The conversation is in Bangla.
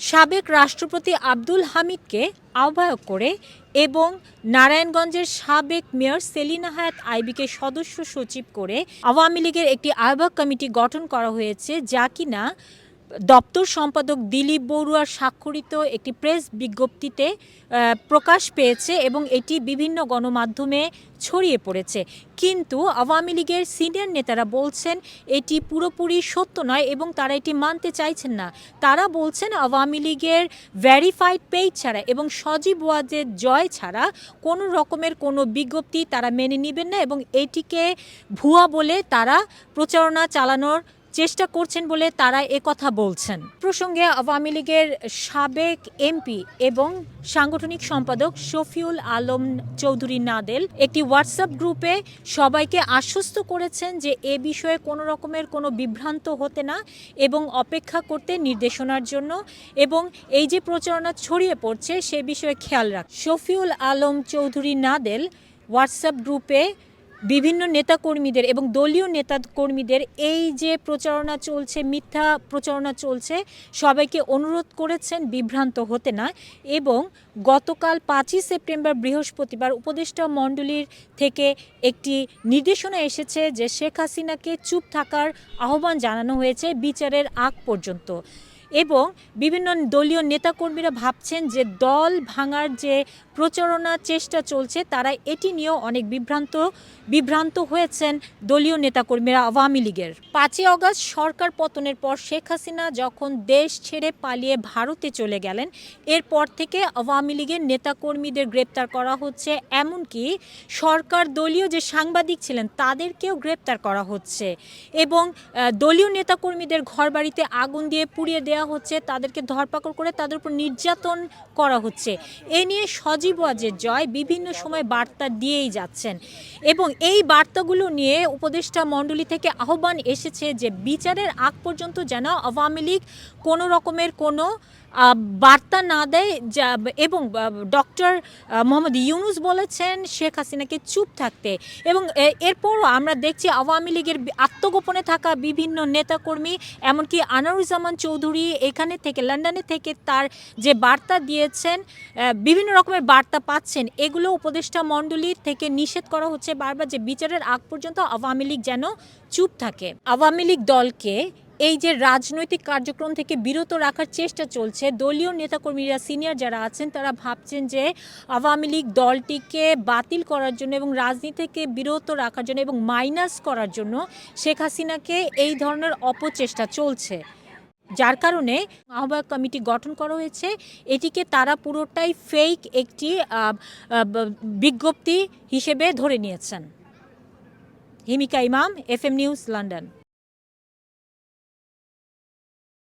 সাবেক রাষ্ট্রপতি আব্দুল হামিদকে আহ্বায়ক করে এবং নারায়ণগঞ্জের সাবেক মেয়র সেলিনা হায়াত আইবিকে সদস্য সচিব করে আওয়ামী লীগের একটি আহ্বায়ক কমিটি গঠন করা হয়েছে, যা কিনা দপ্তর সম্পাদক দিলীপ বড়ুয়ার স্বাক্ষরিত একটি প্রেস বিজ্ঞপ্তিতে প্রকাশ পেয়েছে এবং এটি বিভিন্ন গণমাধ্যমে ছড়িয়ে পড়েছে। কিন্তু আওয়ামী লীগের সিনিয়র নেতারা বলছেন, এটি পুরোপুরি সত্য নয় এবং তারা এটি মানতে চাইছেন না। তারা বলছেন, আওয়ামী লীগের ভেরিফাইড পেজ ছাড়া এবং সজীব ওয়াজের জয় ছাড়া কোনো রকমের কোনো বিজ্ঞপ্তি তারা মেনে নেবেন না এবং এটিকে ভুয়া বলে তারা প্রচারণা চালানোর চেষ্টা করছেন বলে তারা কথা বলছেন। প্রসঙ্গে আওয়ামী লীগের সাবেক এমপি এবং সাংগঠনিক সম্পাদক শফিউল আলম চৌধুরী নাদেল একটি হোয়াটসঅ্যাপ গ্রুপে সবাইকে আশ্বস্ত করেছেন যে এ বিষয়ে কোনো রকমের কোনো বিভ্রান্ত হতে না এবং অপেক্ষা করতে নির্দেশনার জন্য এবং এই যে প্রচারণা ছড়িয়ে পড়ছে সে বিষয়ে খেয়াল রাখ শফিউল আলম চৌধুরী নাদেল হোয়াটসঅ্যাপ গ্রুপে বিভিন্ন নেতাকর্মীদের এবং দলীয় নেতাকর্মীদের এই যে প্রচারণা চলছে, মিথ্যা প্রচারণা চলছে, সবাইকে অনুরোধ করেছেন বিভ্রান্ত হতে না এবং গতকাল পাঁচই সেপ্টেম্বর বৃহস্পতিবার উপদেষ্টা মণ্ডলীর থেকে একটি নির্দেশনা এসেছে যে শেখ হাসিনাকে চুপ থাকার আহ্বান জানানো হয়েছে বিচারের আগ পর্যন্ত। এবং বিভিন্ন দলীয় নেতাকর্মীরা ভাবছেন যে দল ভাঙার যে প্রচারণা চেষ্টা চলছে, তারা এটি নিয়েও অনেক বিভ্রান্ত বিভ্রান্ত হয়েছেন দলীয় নেতাকর্মীরা আওয়ামী লীগের। পাঁচই অগস্ট সরকার পতনের পর শেখ হাসিনা যখন দেশ ছেড়ে পালিয়ে ভারতে চলে গেলেন, এরপর থেকে আওয়ামী লীগের নেতাকর্মীদের গ্রেপ্তার করা হচ্ছে। এমনকি সরকার দলীয় যে সাংবাদিক ছিলেন, তাদেরকেও গ্রেপ্তার করা হচ্ছে এবং দলীয় নেতাকর্মীদের ঘরবাড়িতে আগুন দিয়ে পুড়িয়ে দেওয়া হচ্ছে, তাদেরকে ধরপাকড় করে তাদের উপর নির্যাতন করা হচ্ছে। এ নিয়ে সজীব ওয়াজের জয় বিভিন্ন সময় বার্তা দিয়েই যাচ্ছেন। এবং এই বার্তাগুলো নিয়ে উপদেষ্টা মণ্ডলী থেকে আহ্বান এসেছে যে বিচারের আগ পর্যন্ত যেন আওয়ামী লীগ কোনো রকমের কোনো বার্তা না দেয়, যা, এবং ডক্টর মোহাম্মদ ইউনুস বলেছেন শেখ হাসিনাকে চুপ থাকতে। এবং এরপরও আমরা দেখছি আওয়ামী লীগের আত্মগোপনে থাকা বিভিন্ন নেতাকর্মী, এমনকি আনারুজ্জামান চৌধুরী এখানে থেকে, লন্ডনে থেকে তার যে বার্তা দিয়েছেন বিভিন্ন রকমের বার্তা পাচ্ছেন, এগুলো উপদেষ্টা মণ্ডলী থেকে নিষেধ করা হচ্ছে। বারবার যে বিচারের আগ পর্যন্ত আওয়ামী লীগ যেন চুপ থাকে। আওয়ামী লীগ দলকে এই যে রাজনৈতিক কার্যক্রম থেকে বিরত রাখার চেষ্টা চলছে, দলীয় নেতাকর্মীরা, সিনিয়র যারা আছেন, তারা ভাবছেন যে আওয়ামী লীগ দলটিকে বাতিল করার জন্য এবং রাজনীতি থেকে বিরত রাখার জন্য এবং মাইনাস করার জন্য শেখ হাসিনাকে এই ধরনের অপচেষ্টা চলছে। যার কারণে আহ্বায়ক কমিটি গঠন করা হয়েছে, এটিকে তারা পুরোটাই ফেক একটি বিজ্ঞপ্তি হিসেবে ধরে নিয়েছেন। হিমিকা ইমাম এফ এম নিউজ, লন্ডন।